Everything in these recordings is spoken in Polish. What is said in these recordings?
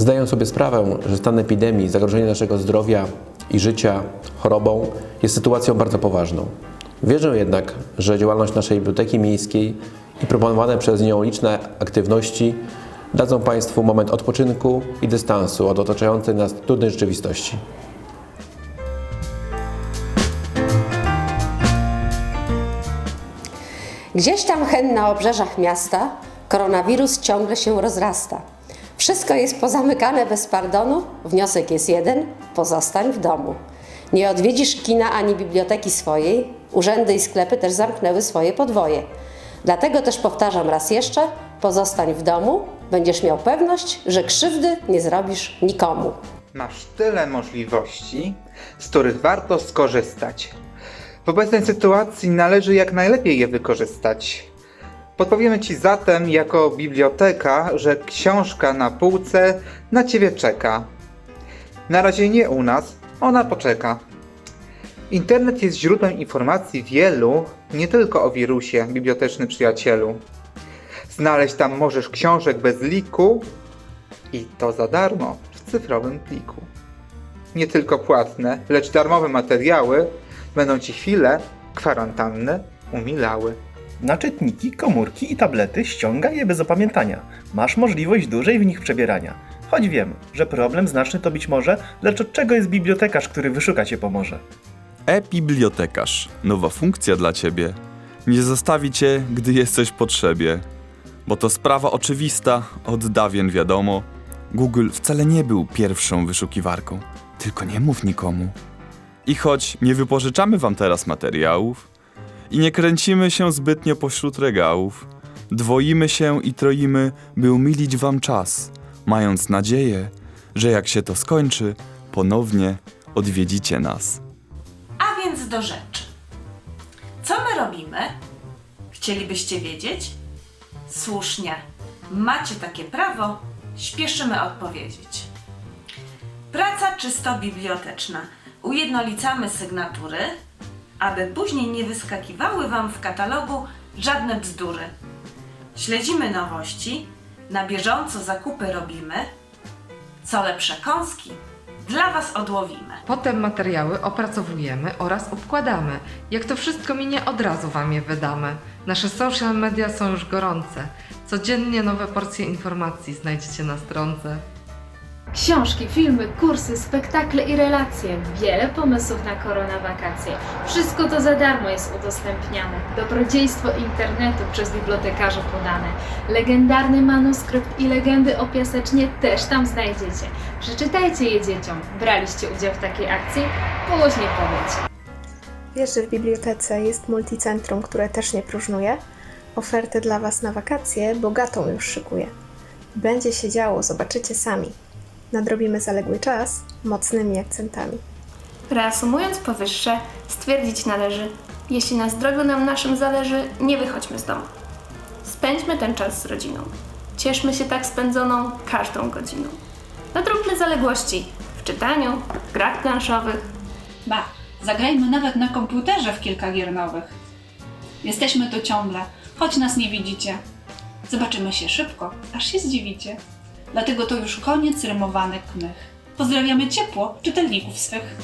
Zdaję sobie sprawę, że stan epidemii, zagrożenie naszego zdrowia i życia chorobą jest sytuacją bardzo poważną. Wierzę jednak, że działalność naszej biblioteki miejskiej i proponowane przez nią liczne aktywności dadzą Państwu moment odpoczynku i dystansu od otaczającej nas trudnej rzeczywistości. Gdzieś tam hen na obrzeżach miasta koronawirus ciągle się rozrasta. Wszystko jest pozamykane bez pardonu, wniosek jest jeden: pozostań w domu. Nie odwiedzisz kina ani biblioteki swojej, urzędy i sklepy też zamknęły swoje podwoje. Dlatego też powtarzam raz jeszcze: pozostań w domu, będziesz miał pewność, że krzywdy nie zrobisz nikomu. Masz tyle możliwości, z których warto skorzystać. W obecnej sytuacji należy jak najlepiej je wykorzystać. Podpowiemy Ci zatem jako biblioteka, że książka na półce na Ciebie czeka. Na razie nie u nas, ona poczeka. Internet jest źródłem informacji wielu, nie tylko o wirusie, biblioteczny przyjacielu. Znaleźć tam możesz książek bez liku i to za darmo w cyfrowym pliku. Nie tylko płatne, lecz darmowe materiały będą Ci chwilę kwarantannę umilały. Na czytniki, komórki i tablety ściągaj je bez opamiętania. Masz możliwość dłużej w nich przebierania. Choć wiem, że problem znaczny to być może, lecz od czego jest bibliotekarz, który wyszuka cię pomoże? E-bibliotekarz. Nowa funkcja dla ciebie. Nie zostawi cię, gdy jesteś w potrzebie. Bo to sprawa oczywista, od dawien wiadomo. Google wcale nie był pierwszą wyszukiwarką. Tylko nie mów nikomu. I choć nie wypożyczamy wam teraz materiałów i nie kręcimy się zbytnio pośród regałów, dwoimy się i troimy, by umilić wam czas, mając nadzieję, że jak się to skończy, ponownie odwiedzicie nas. A więc do rzeczy. Co my robimy? Chcielibyście wiedzieć? Słusznie. Macie takie prawo, śpieszymy odpowiedzieć. Praca czysto biblioteczna. Ujednolicamy sygnatury, aby później nie wyskakiwały Wam w katalogu żadne bzdury. Śledzimy nowości, na bieżąco zakupy robimy, co lepsze kąski dla Was odłowimy. Potem materiały opracowujemy oraz obkładamy. Jak to wszystko minie, od razu Wam je wydamy. Nasze social media są już gorące. Codziennie nowe porcje informacji znajdziecie na stronce. Książki, filmy, kursy, spektakle i relacje. Wiele pomysłów na korona wakacje. Wszystko to za darmo jest udostępniane. Dobrodziejstwo internetu przez bibliotekarzy podane. Legendarny manuskrypt i legendy o piasecznie też tam znajdziecie. Przeczytajcie je dzieciom. Braliście udział w takiej akcji? Później powiecie. Wiesz, że w bibliotece jest multicentrum, które też nie próżnuje? Ofertę dla Was na wakacje bogatą już szykuje. Będzie się działo, zobaczycie sami. Nadrobimy zaległy czas mocnymi akcentami. Reasumując powyższe, stwierdzić należy, jeśli na zdrowiu nam naszym zależy, nie wychodźmy z domu. Spędźmy ten czas z rodziną. Cieszmy się tak spędzoną każdą godziną. Nadróbmy zaległości w czytaniu, w grach planszowych. Ba, zagrajmy nawet na komputerze w kilka gier nowych. Jesteśmy tu ciągle, choć nas nie widzicie. Zobaczymy się szybko, aż się zdziwicie. Dlatego to już koniec rymowanek mych. Pozdrawiamy ciepło czytelników swych.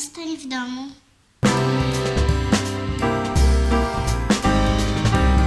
Zostań w domu.